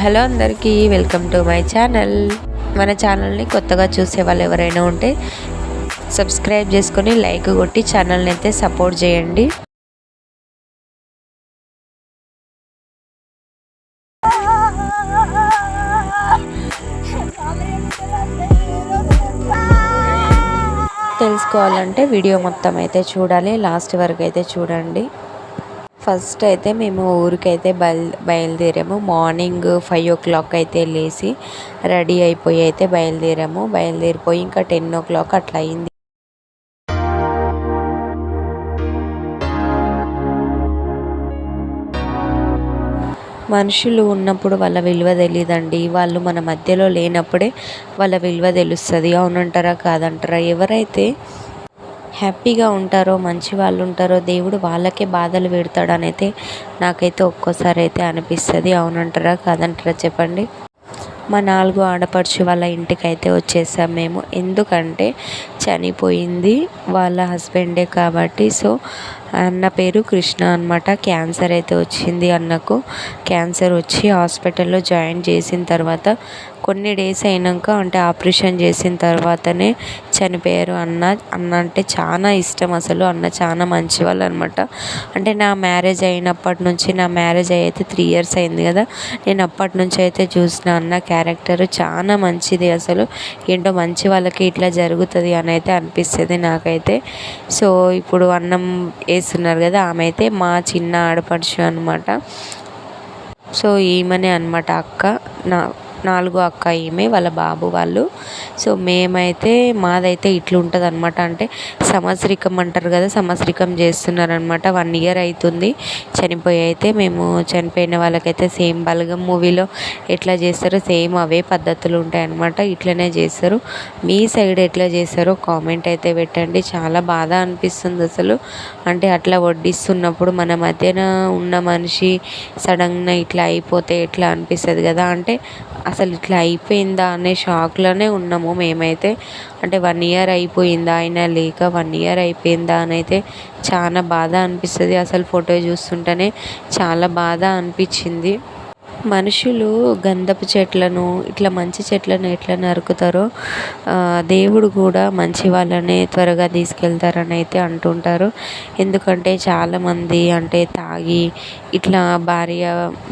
Hello అందరికీ welcome to my channel. మన ఛానల్ని కొత్తగా చూసే వాళ్ళు ఎవరైనా ఉంటే సబ్స్క్రైబ్ చేసుకొని లైక్ కొట్టి ఛానల్ని అయితే సపోర్ట్ చేయండి. తెలుసుకోవాలంటే వీడియో మొత్తం అయితే చూడాలి లాస్ట్ వరకు అయితే చూడండి. ఫస్ట్ అయితే మేము ఊరికైతే బయలు బయలుదేరాము. మార్నింగ్ ఫైవ్ ఓ క్లాక్ అయితే లేచి రెడీ అయిపోయి అయితే బయలుదేరాము. బయలుదేరిపోయి ఇంకా టెన్ ఓ క్లాక్ అట్లా అయింది. మనుషులు ఉన్నప్పుడు వాళ్ళ విలువ తెలియదండి వాళ్ళు మన మధ్యలో లేనప్పుడే వాళ్ళ విలువ తెలుస్తుంది. అవునంటారా? కాదంటారా? ఎవరైతే హ్యాపీగా ఉంటారో మంచి వాళ్ళు ఉంటారో దేవుడు వాళ్ళకే బాధలు పెడతాడని అయితే నాకైతే ఒక్కోసారి అయితే అనిపిస్తుంది. అవునంటారా? కాదంటారా? చెప్పండి. మా నాలుగు ఆడపడుచు వాళ్ళ ఇంటికి అయితే వచ్చేసాం మేము. ఎందుకంటే చనిపోయింది వాళ్ళ హస్బెండే కాబట్టి. సో అన్న పేరు కృష్ణ అనమాట క్యాన్సర్ అయితే వచ్చింది అన్నకు. క్యాన్సర్ వచ్చి హాస్పిటల్లో జాయిన్ చేసిన తర్వాత కొన్ని డేస్ అయినాక అంటే ఆపరేషన్ చేసిన తర్వాతనే చనిపోయారు అన్న. అన్న అంటే చాలా ఇష్టం అసలు. అన్న చాలా మంచివాళ్ళు అనమాట అంటే నా మ్యారేజ్ అయినప్పటి నుంచి నా మ్యారేజ్ అయితే త్రీ ఇయర్స్ అయింది కదా. నేను అప్పటి నుంచి అయితే చూసిన అన్న క్యారెక్టర్ చాలా మంచిది అసలు. ఏంటో మంచి వాళ్ళకి ఇట్లా జరుగుతుంది అని అయితే అనిపిస్తుంది నాకైతే. సో ఇప్పుడు అన్నం చేస్తున్నారు కదా ఆమె అయితే మా చిన్న ఆడపడుచు అనమాట సో ఈమెనే అనమాట అక్క నా నాలుగు అక్క ఈమె వాళ్ళ బాబు వాళ్ళు. సో మేమైతే మాదైతే ఇట్లుంటుంది అనమాట అంటే సంవత్సరికం అంటారు కదా సంవత్సరికం చేస్తున్నారనమాట వన్ ఇయర్ అవుతుంది చనిపోయి అయితే మేము చనిపోయిన వాళ్ళకైతే సేమ్ బలగం మూవీలో ఎట్లా చేస్తారో సేమ్ అవే పద్ధతులు ఉంటాయన్నమాట. ఇట్లనే చేస్తారు. మీ సైడ్ ఎట్లా చేస్తారో కామెంట్ అయితే పెట్టండి. చాలా బాధ అనిపిస్తుంది అసలు. అంటే అట్లా వడ్డిస్తున్నప్పుడు మన మధ్యన ఉన్న మనిషి సడన్గా ఇట్లా అయిపోతే ఎట్లా అనిపిస్తుంది కదా. అంటే అసలు ఇట్లా అయిపోయిందా అనే షాక్లోనే ఉన్నాము. మేమైతే అంటే వన్ ఇయర్ అయిపోయిందా ఆయన లేక వన్ ఇయర్ అయిపోయిందా అని అయితే చాలా బాధ అనిపిస్తుంది. అసలు ఫోటో చూస్తుంటేనే చాలా బాధ అనిపించింది. మనుషులు గంధపు చెట్లను ఇట్లా మంచి చెట్లను ఎట్లా నరుకుతారో దేవుడు కూడా మంచి వాళ్ళనే త్వరగా తీసుకెళ్తారని అయితే అంటుంటారు. ఎందుకంటే చాలామంది అంటే తాగి ఇట్లా భార్య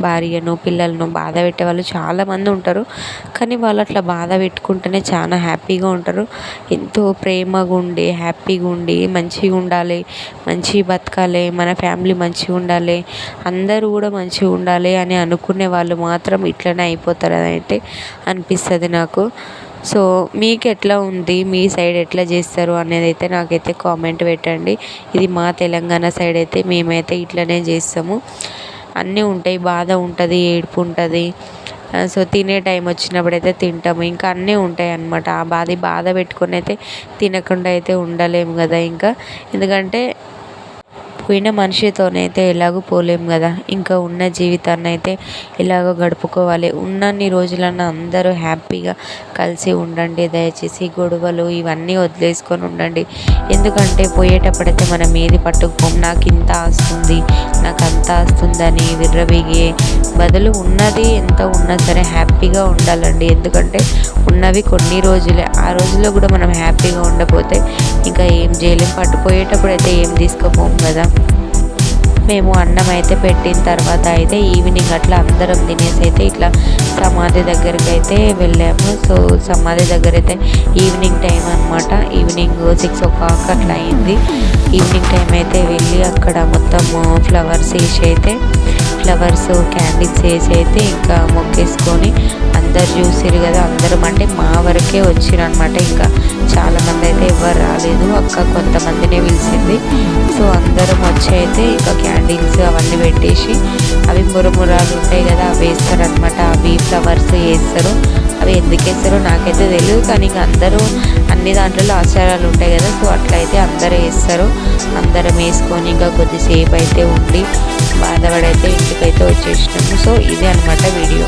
భార్యను పిల్లలను బాధ పెట్టే వాళ్ళు చాలామంది ఉంటారు. కానీ వాళ్ళు అట్లా బాధ పెట్టుకుంటేనే చాలా హ్యాపీగా ఉంటారు. ఎంతో ప్రేమగా ఉండి హ్యాపీగా ఉండి మంచిగా ఉండాలి మంచి బతకాలి మన ఫ్యామిలీ మంచిగా ఉండాలి అందరూ కూడా మంచిగా ఉండాలి అని అనుకునే వాళ్ళు వాళ్ళు మాత్రం ఇట్లనే అయిపోతారని అయితే అనిపిస్తుంది నాకు. సో మీకు ఎట్లా ఉంది? మీ సైడ్ ఎట్లా చేస్తారు? అనేది అయితే నాకైతే కామెంట్ పెట్టండి. ఇది మా తెలంగాణ సైడ్ అయితే మేమైతే ఇట్లనే చేస్తాము. అన్నీ ఉంటాయి. బాధ ఉంటుంది ఏడుపు ఉంటుంది. సో తినే టైం వచ్చినప్పుడు అయితే తింటాము. ఇంకా అన్నీ ఉంటాయి అన్నమాట. ఆ బాధ బాధ పెట్టుకొని అయితే తినకుండా అయితే ఉండలేము కదా ఇంకా. ఎందుకంటే పోయిన మనిషితోనైతే ఎలాగో పోలేము కదా. ఇంకా ఉన్న జీవితాన్ని అయితే ఎలాగో గడుపుకోవాలి. ఉన్నన్ని రోజులన్నా అందరూ హ్యాపీగా కలిసి ఉండండి. దయచేసి గొడవలు ఇవన్నీ వదిలేసుకొని ఉండండి. ఎందుకంటే పోయేటప్పుడైతే మనం ఏది పట్టుకుపోం? నాకు ఇంత వస్తుంది నాకు అంత వస్తుందని విర్రవీగే బదులు ఉన్నది ఎంత ఉన్నా సరే హ్యాపీగా ఉండాలండి. ఎందుకంటే ఉన్నవి కొన్ని రోజులే. ఆ రోజుల్లో కూడా మనం హ్యాపీగా ఉండకపోతే ఇంకా ఏం చేయలేం. పట్టుపోయేటప్పుడు అయితే ఏం తీసుకోపోము కదా. మేము అన్నం అయితే పెట్టిన తర్వాత అయితే ఈవినింగ్ అట్లా అందరం తినేసి అయితే ఇట్లా సమాధి దగ్గరికి అయితే వెళ్ళాము. సో సమాధి దగ్గర అయితే ఈవినింగ్ టైం అనమాట ఈవినింగ్ సిక్స్ ఓ క్లాక్ అట్లా అయింది. ఈవినింగ్ టైం అయితే వెళ్ళి అక్కడ మొత్తం ఫ్లవర్స్ వేసి అయితే ఫ్లవర్స్ క్యాండిల్స్ వేసి అయితే ఇంకా మొక్కేసుకొని అందరు చూసారు కదా అందరం అంటే మా వరకే అనమాట ఇంకా. చాలామంది అయితే ఎవరు రాలేదు అక్క కొంతమందినే పిలిచింది. సో అందరం వచ్చి అయితే ఇంకా క్యాండిల్స్ అవన్నీ పెట్టేసి మురమురాలు ఉంటాయి కదా అవి వేస్తారనమాట అవి ఫ్లవర్స్ వేస్తారు. అవి ఎందుకు వేస్తారో నాకైతే తెలియదు కానీ ఇంక అందరూ అన్ని దాంట్లో ఆచారాలు ఉంటాయి కదా సో అట్లయితే అందరూ వేస్తారు. అందరం వేసుకొని ఇంకా కొద్దిసేపు అయితే ఉండి బాధపడైతే ఇంటికైతే వచ్చేసినాము. సో ఇది అనమాట వీడియో.